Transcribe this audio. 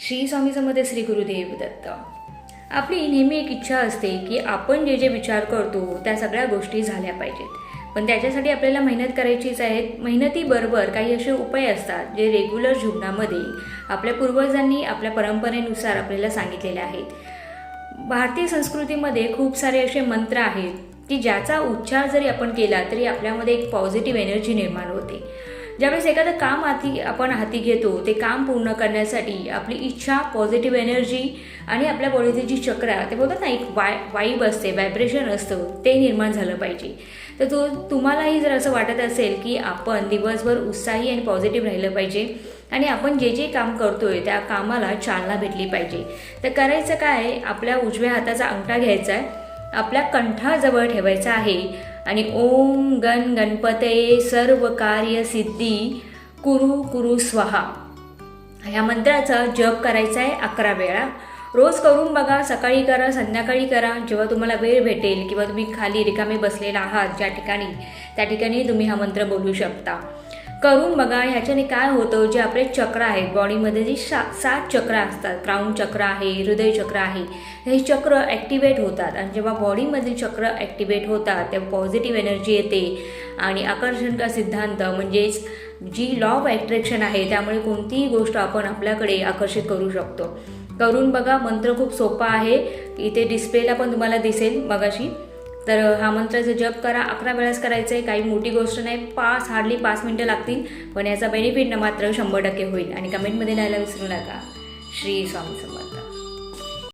श्री स्वामी समर्थ श्री गुरुदेव दत्त. आपली नेहमी एक इच्छा असते की आपण जे जे विचार करतो त्या सगळ्या गोष्टी झाल्या पाहिजेत. पण त्याच्यासाठी आपल्याला मेहनत करायचीच आहेत मेहनतीबरोबर काही असे उपाय असतात जे रेग्युलर जीवनामध्ये आपल्या पूर्वजांनी आपल्या परंपरेनुसार आपल्याला सांगितलेले आहेत. भारतीय संस्कृतीमध्ये खूप सारे असे मंत्र आहेत की ज्याचा उच्चार जरी आपण केला तरी आपल्यामध्ये एक पॉझिटिव्ह एनर्जी निर्माण होते. ज्यावेळेस एखादं काम हाती आपण हाती घेतो ते काम पूर्ण करण्यासाठी आपली इच्छा पॉझिटिव्ह एनर्जी आणि आपल्या बॉडीचे जी चक्र आहे ते बोलतात ना एक वाय वाईब असते व्हायब्रेशन असतं ते निर्माण झालं पाहिजे. तर तो तुम्हालाही जर असं वाटत असेल की आपण दिवसभर उत्साही आणि पॉझिटिव्ह राहिलं पाहिजे आणि आपण जे जे काम करतोय त्या कामाला चालना भेटली पाहिजे. तर करायचं काय आपल्या उजव्या हाताचा अंगठा घ्यायचा आहे आपल्या कंठाजवळ ठेवायचा आहे आणि ओम गण गणपते सर्व कार्य सिद्धी कुरु कुरु स्वाहा. ह्या मंत्राचा जप करायचा आहे अकरा वेळा. रोज करून बघा सकाळी करा संध्याकाळी करा. जेव्हा तुम्हाला वेळ भेटेल किंवा तुम्ही खाली रिकामे बसलेला आहात ज्या ठिकाणी त्या ठिकाणी तुम्ही हा मंत्र बोलू शकता. करून बघा ह्याच्याने काय होतं जे आपले चक्र आहेत बॉडीमध्ये जे सा सात चक्र असतात क्राऊन चक्र आहे हृदय चक्र आहे हे चक्र ॲक्टिवेट होतात. आणि जेव्हा बॉडीमधील चक्र ॲक्टिवेट होतात तेव्हा पॉझिटिव्ह एनर्जी येते. आणि आकर्षण का सिद्धांत म्हणजेच जी लॉ ऑफ ॲट्रॅक्शन आहे त्यामुळे कोणतीही गोष्ट आपण आपल्याकडे आकर्षित करू शकतो. करून बघा मंत्र खूप सोपा आहे. इथे डिस्प्लेला पण तुम्हाला दिसेल मगाशी. तर हा मंत्राचा जप करा अकरा वेळाच करायचं आहे काही मोठी गोष्ट नाही पाच हार्डली पाच मिनटं लागतील पण याचा बेनिफिट मात्र शंभर टक्के होईल. आणि कमेंटमध्ये लिहायला विसरू नका. श्री स्वामी समर्थ.